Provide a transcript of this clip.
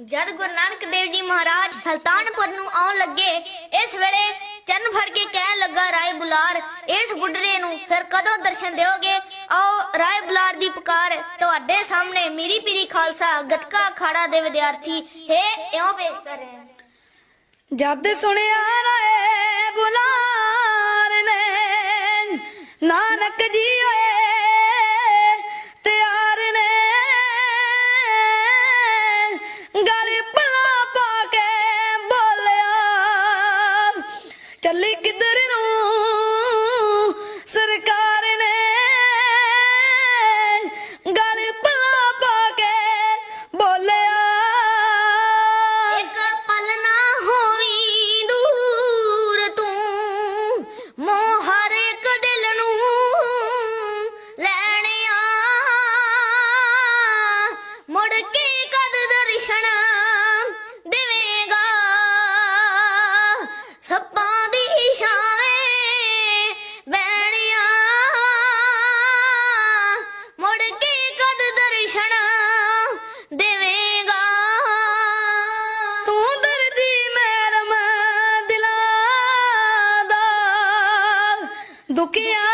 ਜਦ ਗੁਰੂ ਨਾਨਕ ਦੇਵ ਜੀ ਮਹਾਰਾਜ ਸੁਲਤਾਨਪੁਰ ਨੂੰ ਆਉਣ ਲੱਗੇ, ਇਸ ਵੇਲੇ ਚਰਨ ਫੜ ਕੇ ਕਹਿਣ ਲੱਗਾ, ਰਾਏ ਬੁਲਾਰ, ਇਸ ਬੁੱਢੜੇ ਨੂੰ ਫਿਰ ਕਦੋਂ ਦਰਸ਼ਨ ਦਿਓਗੇ? ਆਓ, ਰਾਏ ਬੁਲਾਰ ਦੀ ਪੁਕਾਰ ਤੁਹਾਡੇ ਸਾਹਮਣੇ ਮੇਰੀ ਪੀਰੀ ਖਾਲਸਾ ਗਤਕਾ ਅਖਾੜਾ ਦੇ ਵਿਦਿਆਰਥੀ ਹੈ ਇਉਂ ਪੇਸ਼ ਕਰ ਰਹੇ ਹਨ ਜਦ ਸੁਣਿਆ ਰਾਏ ਬੁਲਾਰ ਨੇ, ਨਾਨਕ ਜੀ ਓਏ lick it, that. दुखिया